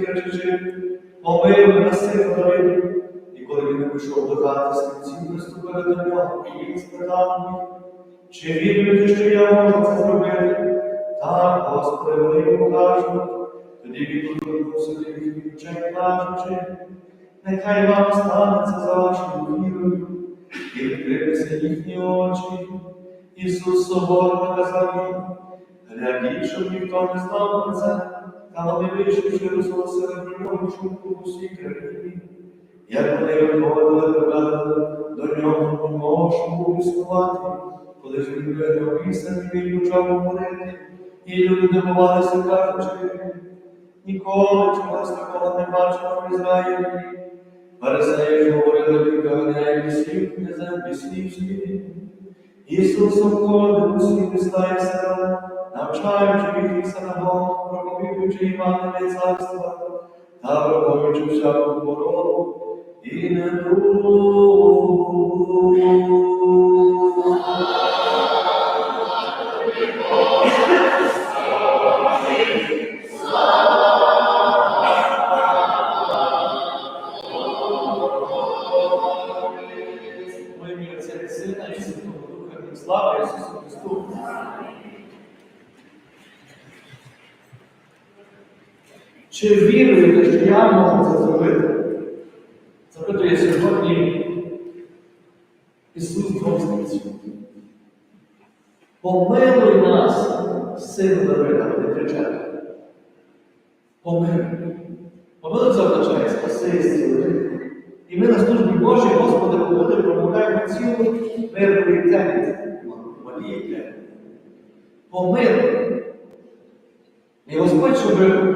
два станці кричачи, помилуй нас. І коли він вийшов до хати, станці приступили до нього, і він спитав їх, чи віруєте, що я можу це зробити? Так, Господи, вони йому кажуть. Тоді він до їхніх очей, кажучи, нехай вам станеться за вашою вірою, і відкрилися їхні очі. Ісус собою наказав їм, глядіть, щоб ніхто не знав про це, та вони вийшовши розголосили про нього чутку в усій країні. Як вони виходили, до нього, не можемо існувати, коли ж він виглядав пісень, він почав говорити, і люди дивувалися, кажучи, ніколи чогось такого не бачимо в Ізраїлі. Фарисеї ж говорили, він доганяє лісів, князем лісів світі. Ісус обходив усі міста і села, навчаючи в їхніх синагогах, проповідуючи Іванові царства, та враховуючи всяку хворобу і недугу. Чи віруєте, що я можу це зробити? Запитує сьогодні Ісус Богословців. Помилуй нас, сину Давида, не кричати. Помилуй. Помилуй це означає спаси зцілити. І ми на службі Божій, Господи, Господи, промовляємо цілу малій темі. Помилуй. І Господь, щоб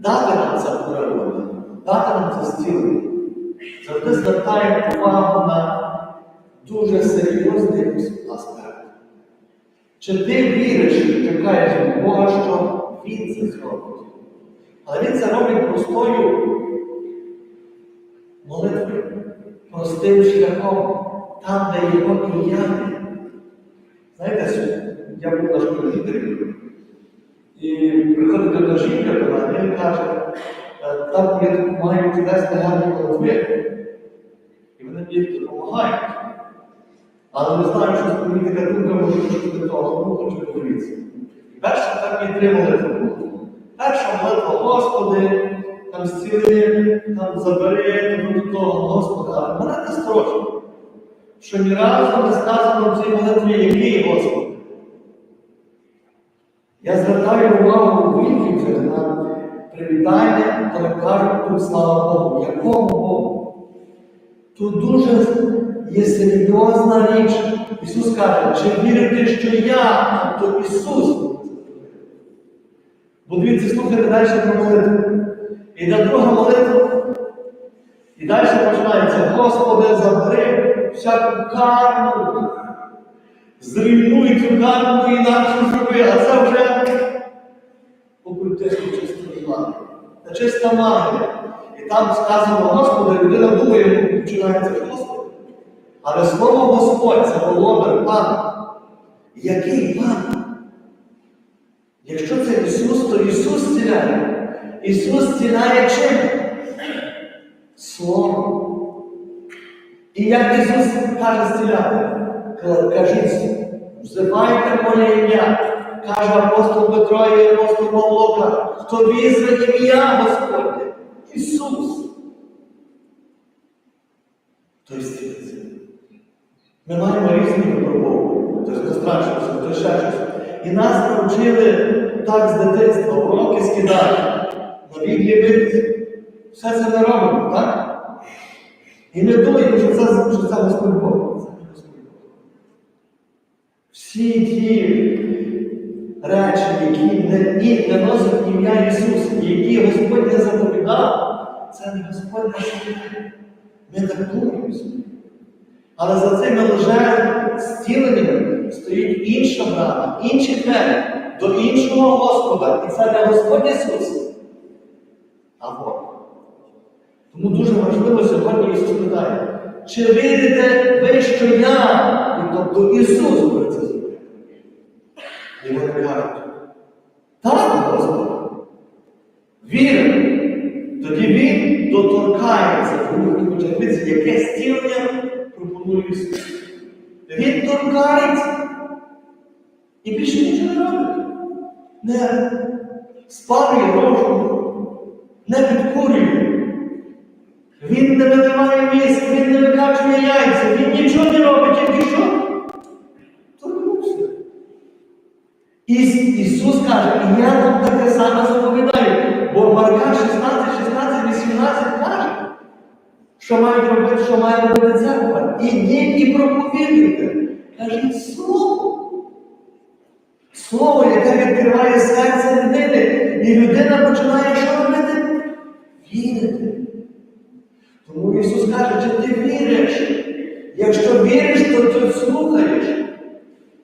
дати нам це подарунок, дати нам це зцілення, завжди звертає увагу на дуже серйозний аспект. Чи ти віриш, чекаєш від Бога, що Він це зробить? Але Він це робить простою молитвою, простим шляхом, там, де його ім'я. Знаєте, я був на школі і приходить до жінка до і каже, «Е, там я маю чудесні гарні молитви, і вони мені допомагають. Але не знаю, що з така думка може бути до того, ну хочу подивитися. Перша там є три молитви. Перша молитва, Господи, там зціли, там забери, там до того, Господи, але мене не строчить, що ні разу не сказано в цій молитві, який Господи. Я звертаю увагу вже на привітання, коли кажуть тут слава Богу. Якому Богу? Тут дуже є серйозна річ. Ісус каже, чи вірите, що я, тобто Ісус. Бо дивіться, слухайте далі про молитву. Іде друга молитва. І далі починається, Господи, забери всяку карму. Зруйнуй цю карму інакше зроби, а це вже окультисту чиста зла. Та чиста магія. І там сказано, Господи, людина думає, починається з Господи. Але слово Господь це володар пан. Який пан? Якщо це Ісус, то Ісус зціляє. Ісус зціляє чим? Словом. І як Ісус каже зціляти? Кажіть, взивайте моє ім'я. Каже апостол Петро і апостол Павло, хто візве ім'я Господнє? Ісус. Той зцілиться. Ми маємо різні випробовування, хтось не страшився, хтось ще щось. І нас навчили так з дитинства, уроки скидати, на Біблії битися. Все це ми робимо, так? І ми думаємо, що це, що це Господь Бог. Це не Господь Бог. Всі ті речі, які не, і не носять ім'я Ісуса, які Господь не заповідав, це не Господь не заповідав. Ми так. Але за цими лже зціленнями стоїть інша брата, інші двері до іншого Господа. І це не Господь Ісус, а Бог. Тому дуже важливо сьогодні Ісус питає, чи вірите ви, що я, тобто Ісус буде це? І вони кажуть, так, Господи. вірить, тоді він доторкається. Хоче дивитися, яке стілення пропонує Ісус. Він торкається і більше нічого не робить. Не спалює рожу, не підкурює. Він не видаває місць, він не викачує яйця, він нічого не робить, тільки що? І Ісус каже, і я вам таке саме заповідаю. Бо Марка 16, 16, 18 каже, що мають робити, що має робити церква. Ідіть і проповідуйте. Каже, слово. Слово, яке відкриває серце людини, і людина починає що робити? Вірити. Тому Ісус каже, чи ти віриш? Якщо віриш, то ти слухаєш.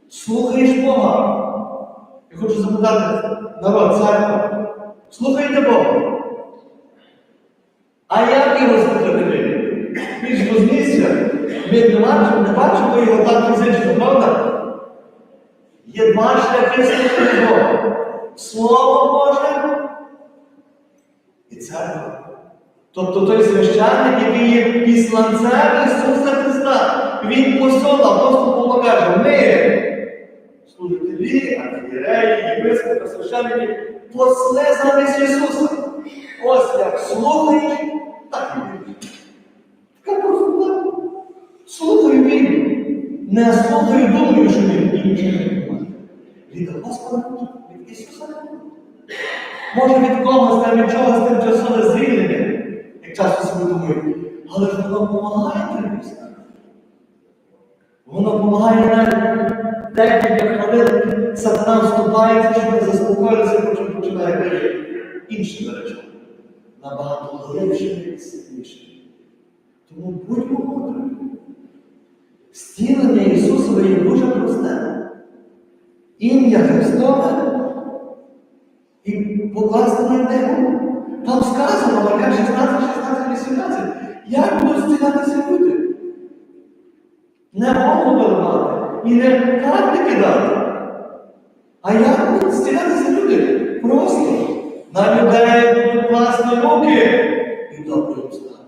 Слухаєш Бога. Я хочу запитати народ, церква. Слухайте Бога. А як його слухати ви? Він ж вознісся. Ми не бачимо, не бачимо його так фізично, правда? Є два шляхи слухати Бога. Слово Боже і церква. Тобто той священник, який є післанцем Ісуса Христа, Він посол, апостол Павло каже, ми, служителі, архієреї, єпископи, священники, посли замість Ісуса. Ось як слухаєш, так і віриш. Така просто так. Слухаю вірю. Не слухаю, думаю, що він і нічого не думає. Від Господа, від Ісуса не. Може від когось там від чогось тимчасове звільнення, як часто собі думаю, але ж воно допомагає триматися. Воно допомагає навіть декілька хвилин сатана вступається, щоб не заспокоїлися, потім починає говорити інші речі. Набагато глибше і сильніше. Тому будьмо мудрими. Стілення Ісусове є дуже просте. Ім'я Христове і покласти на нього. Там сказано, Марка 16, 16, 18, як будуть стілятися люди. Не голову виливати і не карти кидати. А як стілятися люди? Просто на людей класти руки і добре обставини.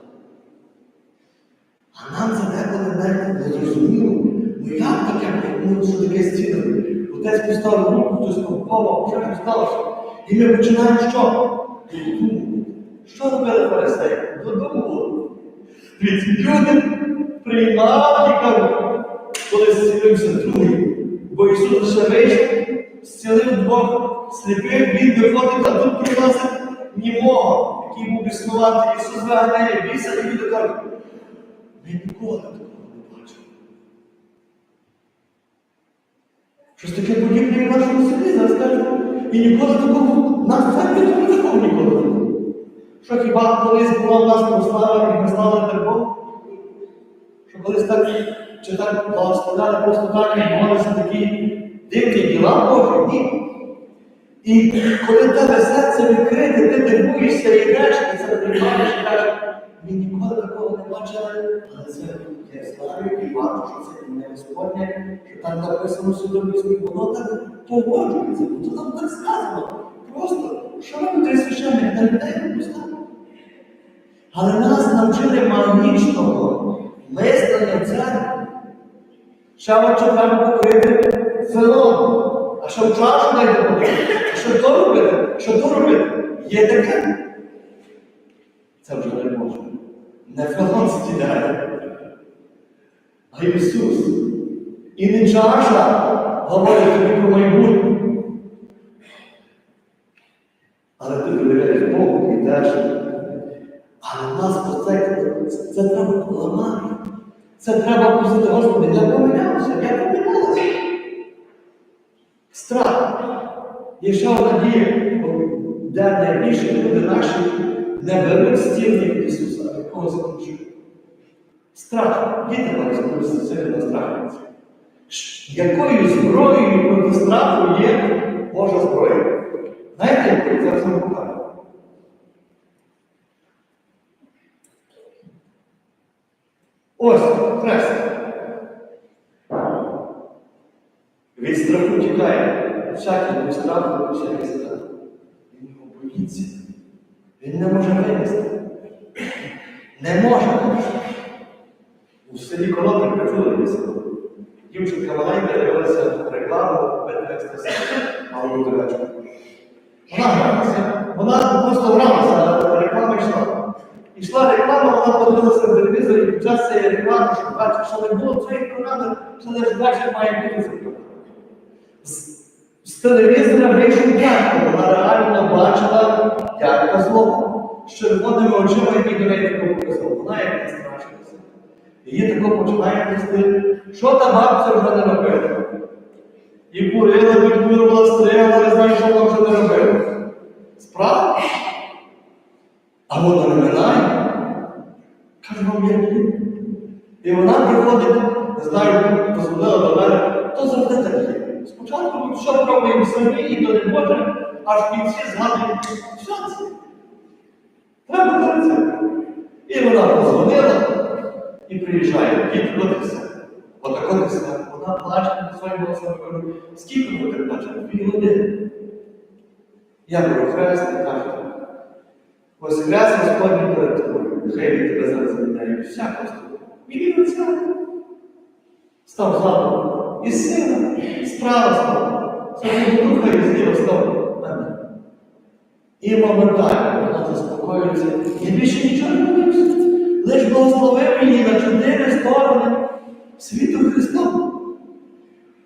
А нам це деколи не зрозуміло. Ну як таке, ну що таке стіни? Отець поставив руку, хтось повпав, що там сталося? І ми починаємо що? Що робили фарисеї? Дивіться, люди приймали кажуть, коли зцілився другий. Бо Ісус лише вийшов, зцілив двох сліпих, він виходить, а тут приносить німого, який був існувати. Ісус виганяє біса, і люди кажуть, ми ніколи такого не бачили. Щось таке подібне в нашому селі, зараз кажуть, і ніколи такого, нас церкві тому такого ніколи не було. Що хіба колись було в нас прослава, і ми знали такого? Колись так, чи так благословляли просто так, і відбувалися такі дивні діла Божі? Ні. І коли тебе серце відкрите, ти дивуєшся і йдеш, і це приймаєш і кажеш, ми ніколи такого не бачили, але це я знаю і бачу, що це не Господнє, що там написано в судовісні, воно так погоджується, бо то там так сказано. Просто, що робить той священник людей поставив. Але нас навчили магічного мислення церкви. Треба покрити филон. А що чашу дайте покрити? А що то робити? Що то робити? Є таке? Це вже не можна. Не филон стідає, а Ісус. І не чаша говорить тобі про майбутнє. Але ти довіряєш Богу і йдеш. Але нас це, це, це треба поламати. Це треба пустити, Господи, я помилявся, я помилялася. Страх. Одна дія, де найбільше люди наші не беруть стіни Ісуса, когось іншого. Страх. Діти мають сильно настрахуються. Якою зброєю проти страху є Божа зброя? Знаєте, якою це все покаже? Ось хрест. Від страху тікає. Всякий страху, всякий страх. Він його боїться. Він не може винести. Не може. У селі Колодник почули десь. Дівчинка маленька дивилася рекламу Петрекстаса, малу дурачку. Вона гралася, вона просто гралася, а реклама йшла. Ішла реклама, вона подивилася в телевізор і під час цієї реклами, що бачить, що не було цієї програми, що не бачить, має бути закон. З, телевізора вийшов дядько, вона реально бачила дядька злого. З червоними очима, які до неї такого показав. Вона як не страшилася. Її тако починає нести, що та бабця вже не робила. І курила, підкурювала, стріляла, не знаю, що вона вже не робила. Справа? А вона не. Вам? І вона приходить, не знаю, позвонила до мене, то завжди так є. Спочатку ми все пробуємо самі, і то не може, аж в кінці згадуємо, що це? Треба це. І вона позвонила і приїжджає, дід котиться. Отако котиться. Вона плаче на своєму голосом, кажу, скільки так плачете? Дві години. Я говорю, хресний, каже, ось хрест Господній перед тобою, нехай він тебе зараз замінає всяко з тобою. І він оця став ззаду. І сина, справа став. Святого Духа і зліва став. Амінь. І моментально вона заспокоюється. Я більше нічого не боюся. Лиш благословив її на чотири сторони світу Христом.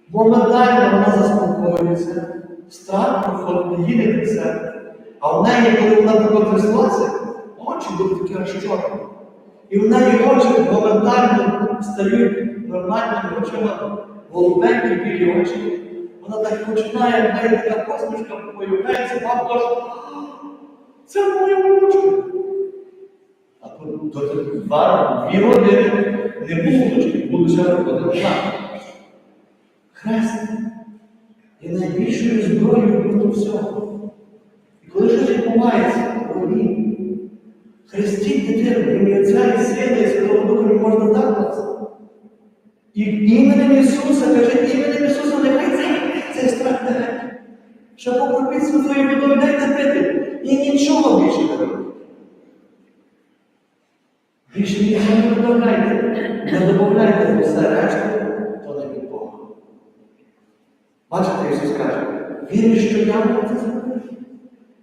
Моментально вона заспокоюється, страх проходить, їде від себе. А в неї, коли вона тако очі будуть такі аж чорні. І в неї очі моментально стають нормальними очима, голубенькі білі очі. Вона так починає, в неї така посмішка появляється, вам каже, це моя очі. А два, дві години не було очі, було ще один Хрест є найбільшою зброєю проти всього. І коли щось відбувається хрестіть дитину, ім'я Отця і Сина і Святого Духа можна так. І іменем Ісуса, каже, іменем Ісуса, нехай цей, цей страх не геть. Що покропіть святої водою, дайте пити. І нічого більше не робить. Більше нічого не додавайте. Не додавайте все решту, то не від Бога. Бачите, Ісус каже, віриш, що я вам це зробив?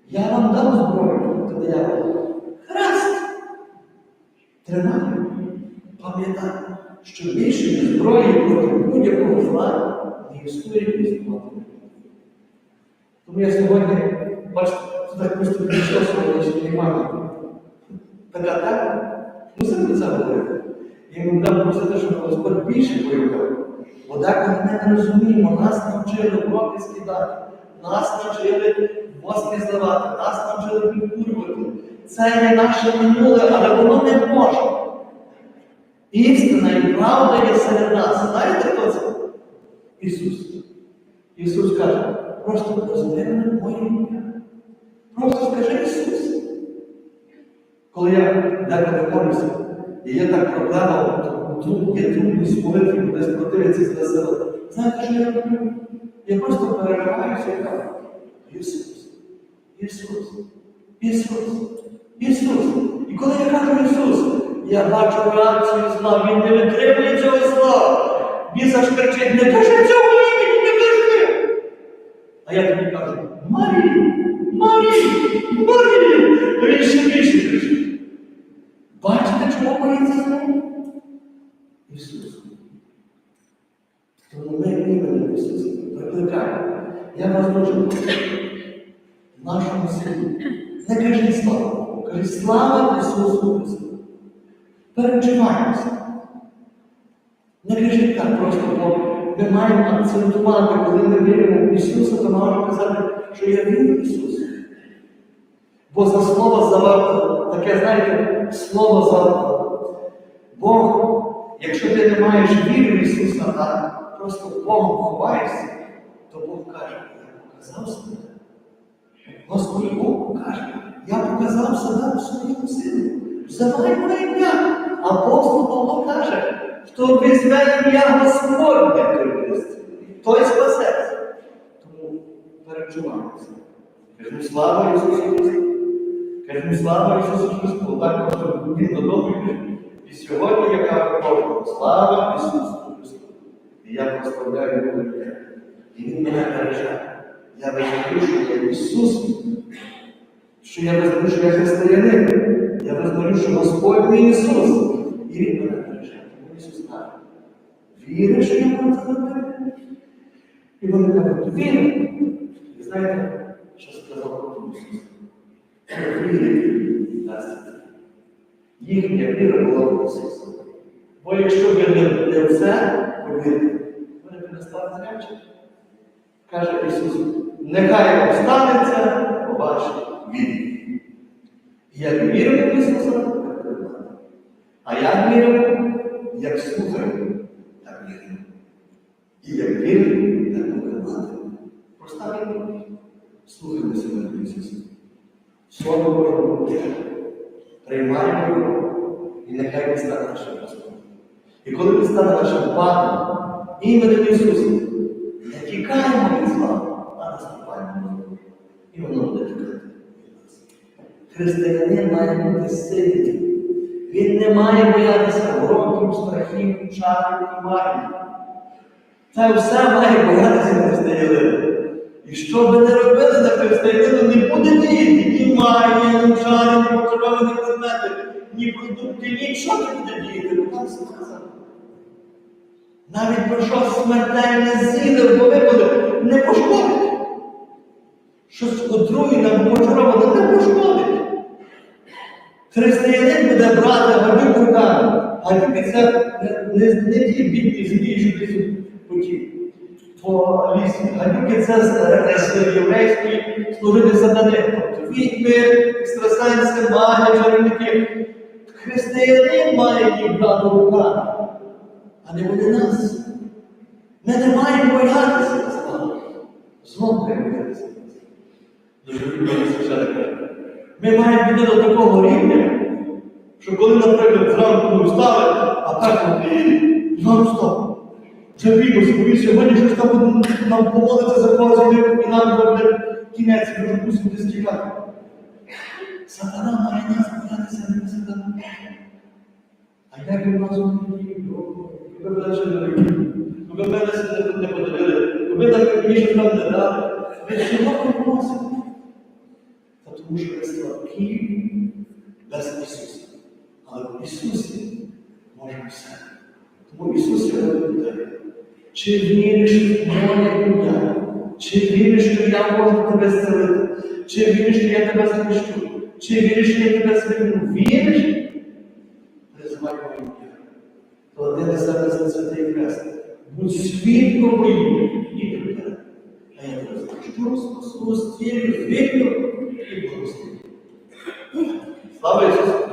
Я вам дам зброю, тоді я вам хрест. Тримай. Пам'ятай, що більше зброї проти будь-якого зла не існує ніж. Тому я сьогодні, бачите, так просто відійшов сьогодні мамі. Така так, про це говорити. І ми будемо просити, щоб Господь більше проявляв. Бо деколи ми не розуміємо, нас навчили кроки скидати, нас навчили воски зливати, нас навчили підкурювати. Це є наше минуле, але воно не може. Істина і правда є серед нас. Знаєте, хто це? Ісус. Ісус каже, просто мене моє ім'я. Просто скажи Ісус. Коли я деколи молюся, і є так проблема, тут є трудність молитві, десь противиться з сила. Знаєте, що я роблю? Я просто перериваюся і кажу, Ісус, Ісус, Ісус, Ісус. І коли я кажу Ісус, я бачу реакцію зла, він не витримує цього зла. Він кричить, не кажи цього імені, не кажи. А я тобі кажу, Марія, Марія, Марія. Він ще більше кричить. Бачите, чому боїться зла? Ісус. Тому ми іменем Ісуса викликаємо. Я вас дуже прошу. В нашому селі. Не кажіть слава, кажіть слава Ісусу Христу. Перечуваємося. Не кажіть так просто, бо ми маємо акцентувати, коли ми віримо в Ісуса, то маємо казати, що я вірю в Ісуса. Бо за слово заварто, таке, знаєте, слово заварто. Бог, якщо ти не маєш віри в Ісуса, а просто Богом ховаєшся, то Бог каже, я показав себе. Господь Бог каже, я показав себе у своєму силі. Взивай моє ім'я. Апостол Павло каже, хто візьме ім'я Господнє, той той спасеться. Тому перечуваємося. Кажемо, слава Ісусу Христу. Кажемо, слава Ісусу Христу. Так просто він додому йде. І сьогодні я кажу слава Ісусу Христу. І я прославляю Його ім'я. І Він мене береже. Я визнаю, що я Ісус, що я визнаю, що я християнин. Я визнаю, що Господь мій Ісус. І Він мене береже. Тому Ісус каже, віриш, що я можу це зробити? І вони кажуть, вірю. І знаєте, що сказав Ісус? Вірить, дасть. Їхня віра була в Ісуса. Бо якщо ви не, не в це повірите, ви не перестанете речі. Каже Ісус, нехай вам станеться по вашій вірі. Як віримо в Ісуса. А як віримо, як слухаємо, так віримо. І як віримо, так будемо мати. Проста відповідь. Слухаймо себе до Ісуса. Слово Боже буде. Приймаємо його, і нехай Він стане нашим Господом. І коли Він стане нашим паном, іменем Ісуса, не тікаємо від зла, а наступаємо. І воно буде тікати. Християнин має бути сильним. Він не має боятися ворогів, страхів, чарів і магії. Це все має боятися християнин. І що би не робили на християнину, не буде діяти ні магія, ні чари, ні потребовані предмети, ні продукти, нічого не буде діяти. Бо там сказано. Навіть про що смертельне зіле випаде, не пошкодить. Щось отруєне або почароване не пошкодить. Християнин буде брати гадюк руками. Гадюки це не, ті бідні змії, що десь потім по лісі. Гадюки це з, єврейської служити сатани. Тобто відьми, екстрасенси, магія, чарівники. Християнин має їх брати руками, а не вони нас. Ми не маємо боятися слава. Злом боятися. Дуже любимо священник каже. Ми маємо піти до такого рівня, що коли, наприклад, зранку ми встали, а так знову встав. Вже бігався, бо він сьогодні щось там нам помолиться за когось і нам буде кінець, ми мусимо десь тікати. Сатана має нас боятися, не сатана. А як він нас? Ви мене ще не робили. Ви мене не подивили. Ви так щось нам не дали. Ви чого просите? Що ви слабкі без Ісуса. Але в Ісусі може все. Тому Ісус сьогодні питає, чи віриш в моє ім'я? Чи віриш, що я можу тебе зцілити? Чи віриш, що я тебе захищу? Чи віриш, що я тебе звільню? Віриш? Призивай моє ім'я. Клади на себе за святий хрест. Будь свідком моїм і тепер. А я тебе захищу, спасу, стілю, звільню і благословлю. Слава Ісусу!